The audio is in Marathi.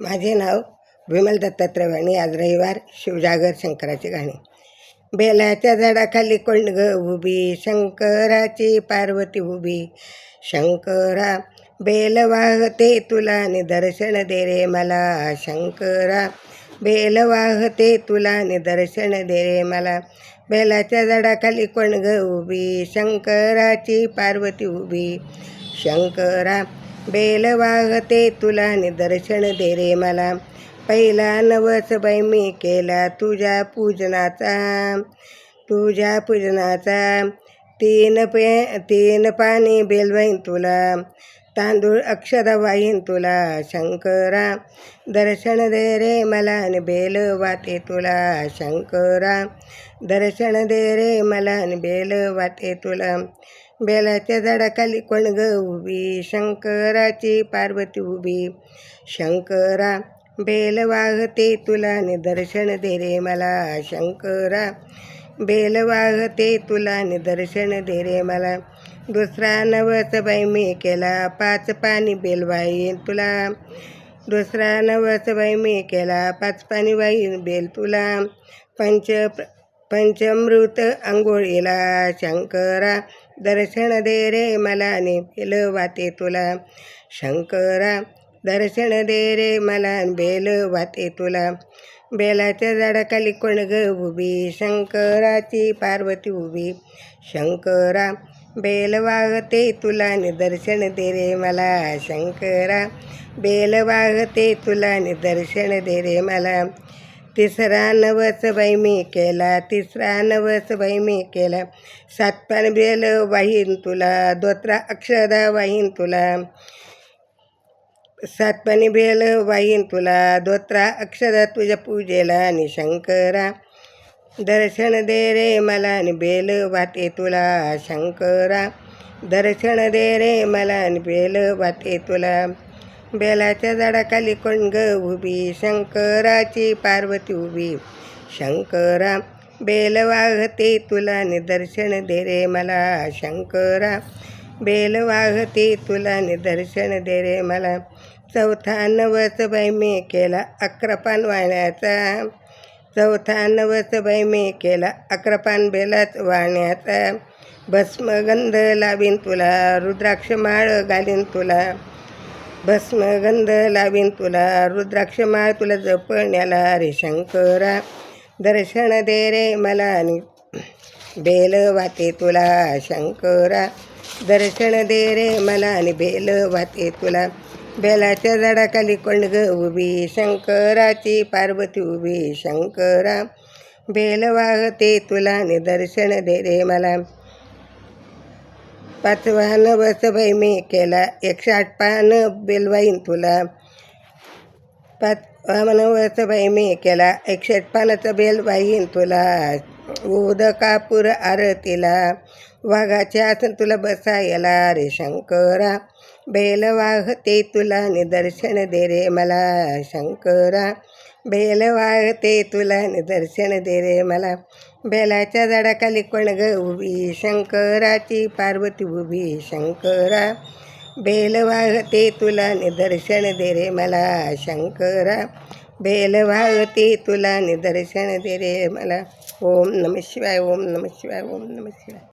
माझे नाव विमल दत्तात्रय वाणी आज रविवार शिवजागर शंकराची गाणी बेलाच्या झाडाखाली कोंडग ग उभी शंकराची पार्वती उभी. शंकरा बेल वाहते तुला निदर्शन दे रे मला. शंकरा बेल वाहते तुला निदर्शन दे रे मला. बेलाच्या झाडाखाली कोण ग उभी शंकराची पार्वती उभी. शंकरा बेल वाहते तुला निदर्शन दे रे मला. पहिला नवस बाई मी केला तुझ्या पूजनाचा. तुझ्या पूजनाचा. तीन पे तीन पाणी बेलवाईन तुला. तांदूळ अक्षर वाहीन तुला. शंकरा दर्शन दे रे मला आणि बेल वाटे तुला. शंकरा दर्शन दे रे मला आणि बेल वाटे तुला. बेलाच्या झाडाखाली कोणग उभी शंकराची पार्वती उभी शंकरा बेल वाहते तुला निदर्शन दर्शन दे रे मला शंकरा बेल वाहते तुला निदर्शन दर्शन दे रे मला दुसरा नवस बाई मी केला पाच पाणी बेलवाई तुला दुसरा नवस बाई मी केला पाच पाणी बाई बेल तुला पंच पंचमृत आंघोळीला शंकरा दर्शन दे रे मला आणि वाते तुला. शंकरा दर्शन दे रे मला बेल वाते तुला. बेलाच्या झाडाखाली कोण ग उभी? शंकराची पार्वती उभी. शंकरा बेल वागते तुला निदर्शन दर्शन दे रे मला. शंकरा बेल वागते तुला निदर्शन दर्शन दे रे मला. तिसरा नवस बाई मी केला तिसरा नवस बाई मी केला सातपान बेल वाहीन तुला दोत्रा अक्षदा वाहीन तुला. सातपाणी बेल वाहीन तुला दोत्रा अक्षदा तुझ्या पूजेला आणि शंकरा. दर्शन दे रे मला आणि बेल वाटे तुला शंकरा. दर्शन दे रे मला आणि बेल वाटे तुला. बेलाच्या झाडाखाली कोण ग उभी शंकराची पार्वती उभी. शंकरा बेल वाघते तुला निदर्शन दे रे मला. शंकरा बेल वाघते तुला निदर्शन दे रे मला. चौथा नवस बाई मी केला अक्रपान वाहण्याचा वाण्याचा. चौथा नवस बाई मी केला अक्रपान बेलाच वाहण्याचा वाण्याचा. भस्मगंध लावीन तुला रुद्राक्ष माळ घालीन तुला. भस्मगंध लावीन तुला रुद्राक्ष माळ तुला जपण्याला रे शंकरा दर्शन दे रे मला आणि बेल वाते तुला शंकरा दर्शन दे रे मला आणि बेल वाते तुला बेलाच्या झाडाखाली कोंडग उभी शंकराची पार्वती उभी शंकरा बेल वाहते तुला आणि दर्शन दे रे मला पाचवा नवस मी केला. एकशे आठ पान बेलवाईन तुला. पाच नवस बाई मी केला. एकशे आठ पानाचं बेल वाहीन तुला. उद कापूर आरतीला. वाघाच्या आसन तुला बसायला रे शंकरा. बेल वाहते तुला निदर्शन दे रे मला शंकरा. बेल वाहते तुला निदर्शन दे रे मला. बेलाच्या झाडाखाली कोण ग उभी? शंकराची पार्वती उभी शंकरा. बेल वाहते तुला निदर्शन दे रे मला शंकरा. बेल वाघते तुला निदर्शन दे रे मला. ओम नम शिवाय ओम नम शिवाय ओम नम शिवाय.